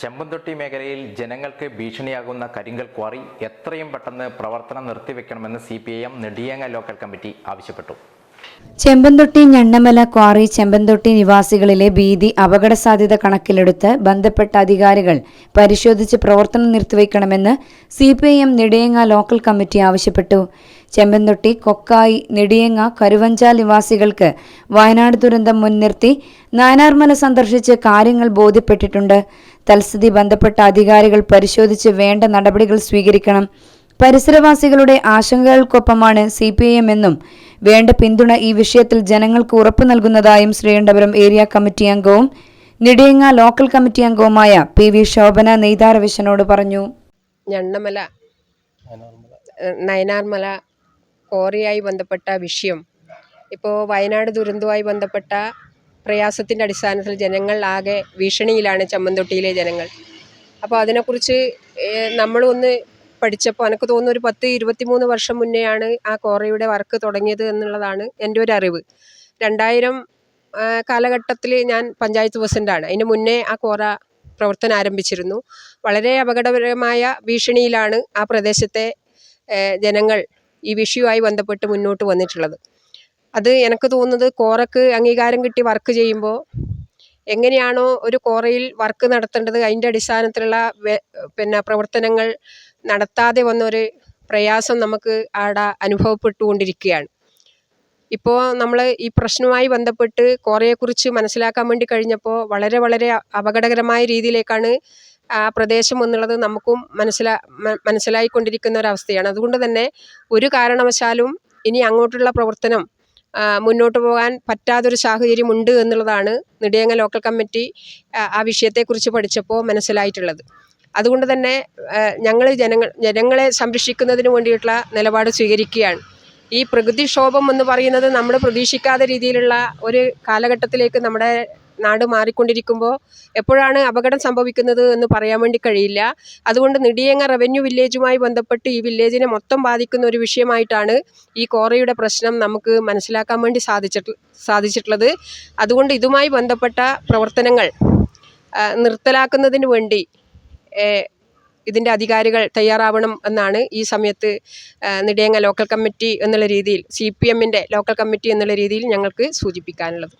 ചെമ്പന്തൊട്ടി മേഖലയിൽ ജനങ്ങൾക്ക് ഭീഷണിയാകുന്ന കരിങ്കൽ ക്വാറി എത്രയും പെട്ടെന്ന് പ്രവർത്തനം നിർത്തിവെക്കണമെന്ന് C P I M Nediyanga local committee ആവശ്യപ്പെട്ടു. ചെമ്പന്തൊട്ടി ഞണ്ണമല ക്വാറി ചെമ്പന്തൊട്ടി നിവാസികളിലെ ഭീതി അപകട സാധ്യത കണക്കിലെടുത്ത് ബന്ധപ്പെട്ട അധികാരികൾ പരിശോധിച്ച് പ്രവർത്തനം നിർത്തിവെക്കണമെന്ന് C P I M Nediyanga local committee ആവശ്യപ്പെട്ടു. ചെമ്പന്തൊട്ടി കൊക്കായി നെടിയങ്ങ കരുവഞ്ചാൽ നിവാസികൾക്ക് വയനാട് ദുരന്തം മുൻനിർത്തി നാനാർമല സന്ദർശിച്ച് കാര്യങ്ങൾ ബോധ്യപ്പെട്ടിട്ടുണ്ട്. തൽസ്ഥിതി ബന്ധപ്പെട്ട അധികാരികൾ പരിശോധിച്ച് വേണ്ട നടപടികൾ സ്വീകരിക്കണം. പരിസരവാസികളുടെ ആശങ്കകൾക്കൊപ്പമാണ് സി പി ഐ എം എന്നും വേണ്ട പിന്തുണ ഈ വിഷയത്തിൽ ജനങ്ങൾക്ക് ഉറപ്പു നൽകുന്നതായും ശ്രീകണ്ഠപുരം ഏരിയ കമ്മിറ്റി അംഗവും നിടിയങ്ങ ലോക്കൽ കമ്മിറ്റി അംഗവുമായ പി വി ശോഭന നെയ്താരവിശനോട് പറഞ്ഞു. ഞണ്ണമല നയനാർമല കോറിയായി ബന്ധപ്പെട്ട വിഷയം. ഇപ്പോൾ വയനാട് ദുരന്തവുമായി ബന്ധപ്പെട്ട പ്രയാസത്തിന്റെ അടിസ്ഥാനത്തിൽ ജനങ്ങൾ ആകെ ഭീഷണിയിലാണ് ചമ്മന്തൊട്ടിയിലെ ജനങ്ങൾ. അപ്പോൾ അതിനെക്കുറിച്ച് നമ്മളൊന്ന് പഠിച്ചപ്പോൾ എനിക്ക് തോന്നുന്നു ഒരു പത്ത് ഇരുപത്തിമൂന്ന് വർഷം മുന്നെയാണ് ആ കോറയുടെ വർക്ക് തുടങ്ങിയത് എന്നുള്ളതാണ് എന്റെ ഒരു അറിവ്. രണ്ടായിരം കാലഘട്ടത്തിൽ ഞാൻ പഞ്ചായത്ത് പ്രസിഡന്റാണ് അതിന് മുന്നേ ആ കോറ പ്രവർത്തനം ആരംഭിച്ചിരുന്നു. വളരെ അപകടകരമായ ഭീഷണിയിലാണ് ആ പ്രദേശത്തെ ജനങ്ങൾ ഈ വിഷയവുമായി ബന്ധപ്പെട്ട് മുന്നോട്ട് വന്നിട്ടുള്ളത്. അത് എനിക്ക് തോന്നുന്നത് കോറക്ക് അംഗീകാരം കിട്ടി വർക്ക് ചെയ്യുമ്പോൾ എങ്ങനെയാണോ ഒരു കോറയിൽ വർക്ക് നടത്തേണ്ടത് അതിന്റെ അടിസ്ഥാനത്തിലുള്ള പിന്നെ പ്രവർത്തനങ്ങൾ നടത്താതെ വന്നൊരു പ്രയാസം നമുക്ക് ആടെ അനുഭവപ്പെട്ടുകൊണ്ടിരിക്കുകയാണ്. ഇപ്പോൾ നമ്മൾ ഈ പ്രശ്നവുമായി ബന്ധപ്പെട്ട് കോറയെക്കുറിച്ച് മനസ്സിലാക്കാൻ വേണ്ടി കഴിഞ്ഞപ്പോൾ വളരെ വളരെ അപകടകരമായ രീതിയിലേക്കാണ് ആ പ്രദേശം എന്നുള്ളത് നമുക്കും മനസ്സിലാ മനസ്സിലായിക്കൊണ്ടിരിക്കുന്ന ഒരവസ്ഥയാണ്. അതുകൊണ്ട് തന്നെ ഒരു കാരണവശാലും ഇനി അങ്ങോട്ടുള്ള പ്രവർത്തനം മുന്നോട്ട് പോകാൻ പറ്റാത്തൊരു സാഹചര്യം ഉണ്ട് എന്നുള്ളതാണ് നെടിയങ്ങ ലോക്കൽ കമ്മിറ്റി ആ വിഷയത്തെക്കുറിച്ച് പഠിച്ചപ്പോൾ മനസ്സിലായിട്ടുള്ളത്. അതുകൊണ്ട് തന്നെ ഞങ്ങൾ ജനങ്ങൾ ജനങ്ങളെ സംരക്ഷിക്കുന്നതിന് വേണ്ടിയിട്ടുള്ള നിലപാട് സ്വീകരിക്കുകയാണ്. ഈ പ്രകൃതിക്ഷോഭം എന്ന് പറയുന്നത് നമ്മൾ പ്രതീക്ഷിക്കാത്ത രീതിയിലുള്ള ഒരു കാലഘട്ടത്തിലേക്ക് നമ്മുടെ നാട് മാറിക്കൊണ്ടിരിക്കുമ്പോൾ എപ്പോഴാണ് അപകടം സംഭവിക്കുന്നത് എന്ന് പറയാൻ വേണ്ടി കഴിയില്ല. അതുകൊണ്ട് നെടിയങ്ങ റവന്യൂ വില്ലേജുമായി ബന്ധപ്പെട്ട് ഈ വില്ലേജിനെ മൊത്തം ബാധിക്കുന്ന ഒരു വിഷയമായിട്ടാണ് ഈ കോറയുടെ പ്രശ്നം നമുക്ക് മനസ്സിലാക്കാൻ വേണ്ടി സാധിച്ചിട്ട് സാധിച്ചിട്ടുള്ളത്. അതുകൊണ്ട് ഇതുമായി ബന്ധപ്പെട്ട പ്രവർത്തനങ്ങൾ നിർത്തലാക്കുന്നതിന് വേണ്ടി ഇതിന്റെ അധികാരികൾ തയ്യാറാവണം എന്നാണ് ഈ സമയത്ത് നെടിയങ്ങ ലോക്കൽ കമ്മിറ്റി എന്നുള്ള രീതിയിൽ സി പി എമ്മിന്റെ ലോക്കൽ കമ്മിറ്റി എന്നുള്ള രീതിയിൽ ഞങ്ങൾക്ക് സൂചിപ്പിക്കാനുള്ളത്.